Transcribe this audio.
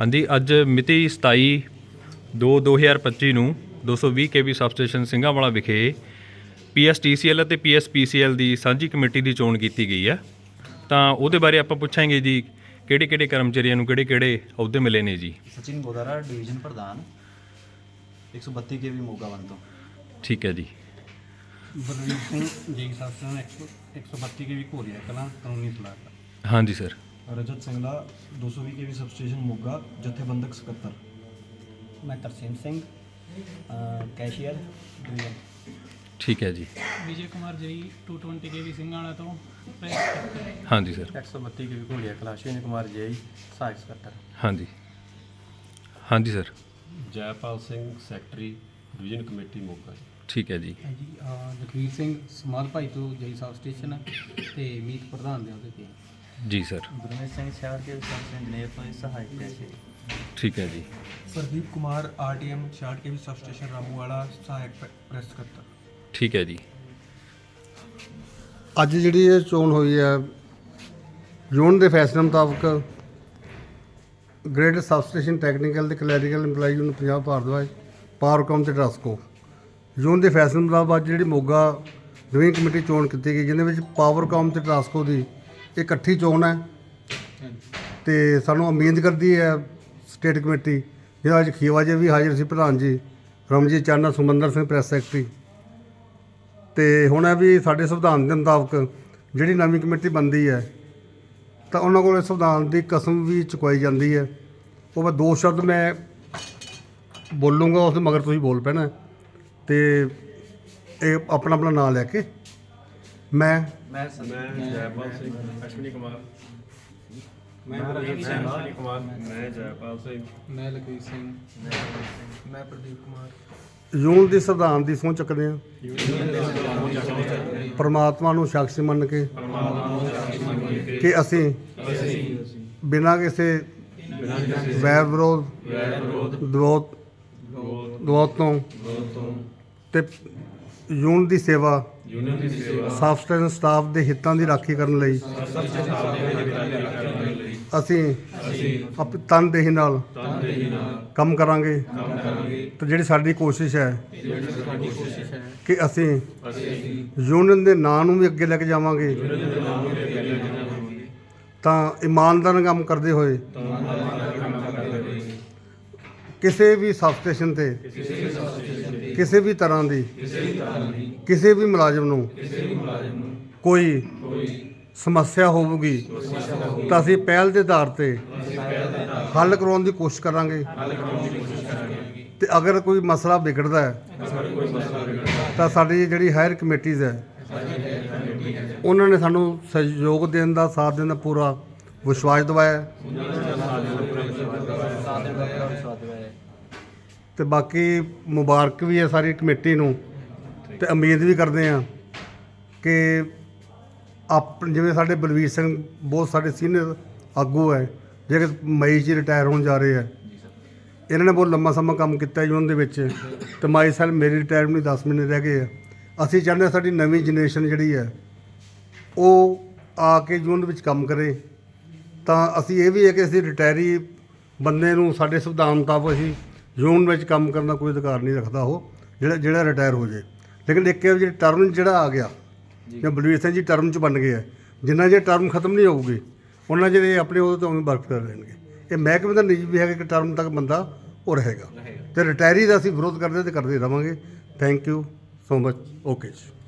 ਹਾਂਜੀ ਅੱਜ ਮਿਤੀ 27 2 2025 ਨੂੰ 220 ਕੇਵੀ ਸਬਸਟੇਸ਼ਨ ਸਿੰਘਾਂਵਾਲਾ ਵਿਖੇ ਪੀਐਸਟੀਸੀਐਲ ਅਤੇ ਪੀਐਸਪੀਸੀਐਲ ਦੀ ਸਾਂਝੀ ਕਮੇਟੀ ਦੀ ਚੋਣ ਕੀਤੀ ਗਈ ਹੈ। ਤਾਂ ਉਹਦੇ ਬਾਰੇ ਆਪਾਂ ਪੁੱਛਾਂਗੇ ਜੀ ਕਿਹੜੇ ਕਿਹੜੇ ਕਰਮਚਾਰੀਆਂ ਨੂੰ ਕਿਹੜੇ ਕਿਹੜੇ ਅਹੁਦੇ ਮਿਲੇ ਨੇ ਜੀ? ਸਚਿਨ ਗੋਦਾਰਾ ਡਿਵੀਜ਼ਨ ਪ੍ਰਧਾਨ 132 ਕੇਵੀ ਮੋਗਾਵਨ ਤੋਂ। ਠੀਕ ਹੈ ਜੀ। ਬਲਵੀਰ ਸਿੰਘ ਜੀ ਸਾਸਨ 132 ਕੇ ਵੀ ਘੋਰੀਆ ਕਲਾਂ ਕਾਨੂੰਨੀ ਸਲਾਹਕਾਰ। ਹਾਂਜੀ sir. Rajat Singla 220 KV substation Moga ਜਥੇਬੰਦਕ ਸਕੱਤਰ। ਮੈਂ ਤਰਸੀਮ ਸਿੰਘ ਕੈਸ਼ੀਅਰ ਠੀਕ ਹੈ ਜੀ। ਵਿਜੇ ਕੁਮਾਰ ਜੀ 220 ਕੇ ਵੀ ਸਿੰਘਾਣਾ ਤੋਂ ਹਾਂਜੀ sir. 132 K V Ghoria Kalan Ashwini Kumar ji ਸਹਾਇਕ ਸਕੱਤਰ। ਹਾਂਜੀ। ਹਾਂਜੀ sir. Jaipal Singh secretary division committee Moga. ਠੀਕ ਹੈ ਜੀ। ਹਾਂਜੀ ਜਗਵੀਰ ਸਿੰਘ ਸਮਾਲ ਭਾਈ ਤੋਂ ਜਈ ਸਾਹਿਬ ਸਟੇਸ਼ਨ ਤੇ ਮੀਤ ਪ੍ਰਧਾਨ ਦੇ ਉਹਦੇ ਤੇ। ਜੀ ਸਰ। ਗੁਰਮੇਸ਼ ਸਿੰਘ ਸ਼ਹਿਰ ਕੇ ਸਬ ਇੰਜੀਨੀਅਰ ਤੋਂ ਸਹਾਇਕ ਕੈਸ਼ੀਅਰ ਠੀਕ ਹੈ ਜੀ। Pradeep Kumar RTM 66 KV substation Ramuwala ਸਹਾਇਕ ਪ੍ਰੈਸ ਸਕੱਤਰ ਠੀਕ ਹੈ ਜੀ। ਅੱਜ ਜਿਹੜੀ ਇਹ ਚੋਣ ਹੋਈ ਹੈ ਜ਼ੋਨ ਦੇ ਫੈਸਲੇ ਮੁਤਾਬਕ ਗ੍ਰੇਡ ਸਬਸਟੇਸ਼ਨ ਟੈਕਨੀਕਲ ਤੇ ਕਲੈਰੀਕਲ EMPLOYE ਨੂੰ ਪੰਜਾਬ ਭਾਰਦਵਾਜ ਪਾਵਰਕਾਮ ਤੇ ਟਰਾਸਕੋ। ਜ਼ੋਨ ਦੇ ਫੈਸਲੇ ਮੁਤਾਬਕ ਅੱਜ ਜਿਹੜੀ ਮੋਗਾ ਡਿਵੀਜ਼ਨ ਕਮੇਟੀ ਚੋਣ ਕੀਤੀ ਗਈ ਜਿਹਦੇ ਵਿੱਚ ਪਾਵਰਕਾਮ ਤੇ ਟਰਾਸਕੋ ਦੀ ਇਹ ਇਕੱਠੀ ਚੋਣ ਹੈ। ਤੇ ਸਾਨੂੰ ਉਮੀਦ ਕਰਦੀ ਹੈ ਸਟੇਟ ਕਮੇਟੀ, ਜਿਹਦੇ ਅੱਜ ਖੀਵਾ ਜੀ ਵੀ ਹਾਜ਼ਰ ਸੀ ਪ੍ਰਧਾਨ ਜੀ, ਰਮਜੀਤ ਚਾਨਾ ਸੁਮੰਦਰ ਸਿੰਘ, ਪ੍ਰੈਸ ਸੈਕਟਰੀ। ਤੇ ਹੁਣ ਇਹ ਵੀ ਸਾਡੇ ਸੰਵਿਧਾਨ ਦੇ ਮੁਤਾਬਕ ਜਿਹੜੀ ਨਵੀਂ ਕਮੇਟੀ ਬਣਦੀ ਹੈ, ਤਾਂ ਉਹਨਾਂ ਕੋਲ ਸੰਵਿਧਾਨ ਦੀ ਕਸਮ ਵੀ ਚੁਕਾਈ ਜਾਂਦੀ ਹੈ। ਉਹ ਮੈਂ ਦੋ ਸ਼ਬਦ ਮੈਂ ਬੋਲੂੰਗਾ, ਉਸ ਮਗਰ ਤੁਸੀਂ ਬੋਲ ਪੈਣਾ। ਤੇ ਇਹ ਆਪਣਾ ਆਪਣਾ ਨਾਮ ਲੈ ਕੇ ਮੈਂ। ਮੈਂ ਮੈਂ ਜੈਪਾਲ ਸਿੰਘ ਅਸ਼ਵਨੀ ਕੁਮਾਰ। ਮੈਂ ਰਜਤ ਸਿੰਘ। ਅਸ਼ਵਨੀ ਕੁਮਾਰ। ਮੈਂ ਜੈਪਾਲ ਸਿੰਘ। ਮੈਂ ਲਖਵੀਰ ਸਿੰਘ। ਮੈਂ ਪ੍ਰਦੀਪ ਕੁਮਾਰ। ਯੂਨ ਦੀ ਸੰਵਿਧਾਨ ਦੀ ਸਹੁੰ ਚੱਕਦੇ ਹਾਂ ਪਰਮਾਤਮਾ ਨੂੰ ਸ਼ਖਸ ਮੰਨ ਕੇ। ਕਿ। ਅਸੀਂ ਬਿਨਾਂ ਕਿਸੇ ਵੈਰ ਵਿਰੋਧ ਦਵੋਤ ਦਵੋਤ ਤੋਂ ਤੇ ਯੂਨ ਦੀ ਸੇਵਾ ਸਬਸਟੈਂਸ ਸਟਾਫ ਦੇ ਹਿੱਤਾਂ ਦੀ ਰਾਖੀ ਕਰਨ ਲਈ। ਅਸੀਂ ਆਪ ਤਨ ਦੇਹ ਨਾਲ ਕੰਮ ਕਰਾਂਗੇ। ਤੇ ਜਿਹੜੀ ਸਾਡੀ ਕੋਸ਼ਿਸ਼ ਹੈ ਕਿ ਅਸੀਂ ਯੂਨੀਅਨ ਦੇ ਨਾਂ ਨੂੰ ਵੀ ਅੱਗੇ ਲੈ ਕੇ ਜਾਵਾਂਗੇ। ਤਾਂ ਇਮਾਨਦਾਰ ਨਾਲ ਕੰਮ ਕਰਦੇ ਹੋਏ ਕਿਸੇ ਵੀ ਸਬਸਟੇਸ਼ਨ ਤੇ ਕਿਸੇ ਵੀ ਤਰ੍ਹਾਂ ਦੀ ਕਿਸੇ ਵੀ ਮੁਲਾਜ਼ਮ ਨੂੰ ਕੋਈ ਸਮੱਸਿਆ ਹੋਊਗੀ ਤਾਂ ਅਸੀਂ ਪਹਿਲ ਦੇ ਆਧਾਰ ਤੇ ਹੱਲ ਕਰਵਾਉਣ ਦੀ ਕੋਸ਼ਿਸ਼ ਕਰਾਂਗੇ। ਤੇ ਅਗਰ ਕੋਈ ਮਸਲਾ ਵਿਗੜਦਾ ਹੈ ਤਾਂ ਸਾਡੀ ਜਿਹੜੀ ਹਾਇਰ ਕਮੇਟੀਜ਼ ਹੈ ਉਹਨਾਂ ਨੇ ਸਾਨੂੰ ਸਹਿਯੋਗ ਦੇਣ ਦਾ ਸਾਥ ਦੇਣ ਦਾ ਪੂਰਾ ਵਿਸ਼ਵਾਸ ਦਿਵਾਇਆ ਹੈ। ਤੇ ਬਾਕੀ ਮੁਬਾਰਕ ਵੀ ਹੈ ਸਾਰੀ ਕਮੇਟੀ ਨੂੰ। ਤੇ ਉਮੀਦ ਵੀ ਕਰਦੇ ਹਾਂ ਕਿ ਆਪ ਜਿਵੇਂ ਸਾਡੇ ਬਲਵੀਰ ਸਿੰਘ ਬਹੁਤ ਸਾਡੇ ਸੀਨੀਅਰ ਆਗੂ ਹੈ, ਜਿਹੜੇ ਮਈ 'ਚ ਰਿਟਾਇਰ ਹੋਣ ਜਾ ਰਹੇ ਹੈ। ਇਹਨਾਂ ਨੇ ਬਹੁਤ ਲੰਮਾ ਸਮਾਂ ਕੰਮ ਕੀਤਾ ਯੂਨ ਦੇ ਵਿੱਚ ਤੇ ਮਾਈ ਸਾਲ ਮੇਰੀ ਰਿਟਾਇਰਮੈਂਟ 10 ਮਹੀਨੇ ਰਹਿ ਗਏ ਆ। ਅਸੀਂ ਚਾਹੁੰਦੇ ਹਾਂ ਸਾਡੀ ਨਵੀਂ ਜਨਰੇਸ਼ਨ ਜਿਹੜੀ ਹੈ, ਉਹ ਆ ਕੇ ਯੂਨ ਵਿੱਚ ਕੰਮ ਕਰੇ। ਤਾਂ ਅਸੀਂ ਇਹ ਵੀ ਹੈ ਕਿ ਅਸੀਂ ਰਿਟਾਇਰੀ ਬੰਦੇ ਨੂੰ ਸਾਡੇ ਸੰਵਿਧਾਨ ਮੁਤਾਬਕ ਅਸੀਂ ਯੂਨ ਵਿੱਚ ਕੰਮ ਕਰਨ ਦਾ ਕੋਈ ਅਧਿਕਾਰ ਨਹੀਂ ਰੱਖਦਾ ਉਹ, ਜਿਹੜਾ ਜਿਹੜਾ ਰਿਟਾਇਰ ਹੋ ਜੇ ਲੇਕਿਨ ਇੱਕ ਇਹ ਜਿਹੜੀ ਟਰਮ ਜਿਹੜਾ ਆ ਗਿਆ ਜਾਂ। ਬਲਵੀਰ ਸਿੰਘ ਜੀ ਟਰਮ ਚ ਬਣ ਗਏ ਆ ਜਿੰਨਾ ਜੇ ਟਰਮ ਖਤਮ ਨਹੀਂ ਹੋਊਗੀ ਉਹਨਾਂ ਜਿਹੜੇ ਆਪਣੇ ਉਹਦੇ ਤੋਂ ਉਵੇਂ ਬਰਕਰਾਰ ਰਹਿਣਗੇ ਇਹ ਮਹਿਕਮੇ ਦਾ ਨਿੱਜੀ ਵੀ ਹੈਗਾ ਕਿ ਟਰਮ ਤੱਕ ਬੰਦਾ ਉਹ ਰਹੇਗਾ। ਤੇ ਰਿਟਾਇਰੀ ਦਾ ਅਸੀਂ ਵਿਰੋਧ ਕਰਦੇ ਤੇ ਕਰਦੇ ਰਵਾਂਗੇ। Thank you so much okay ਜੀ।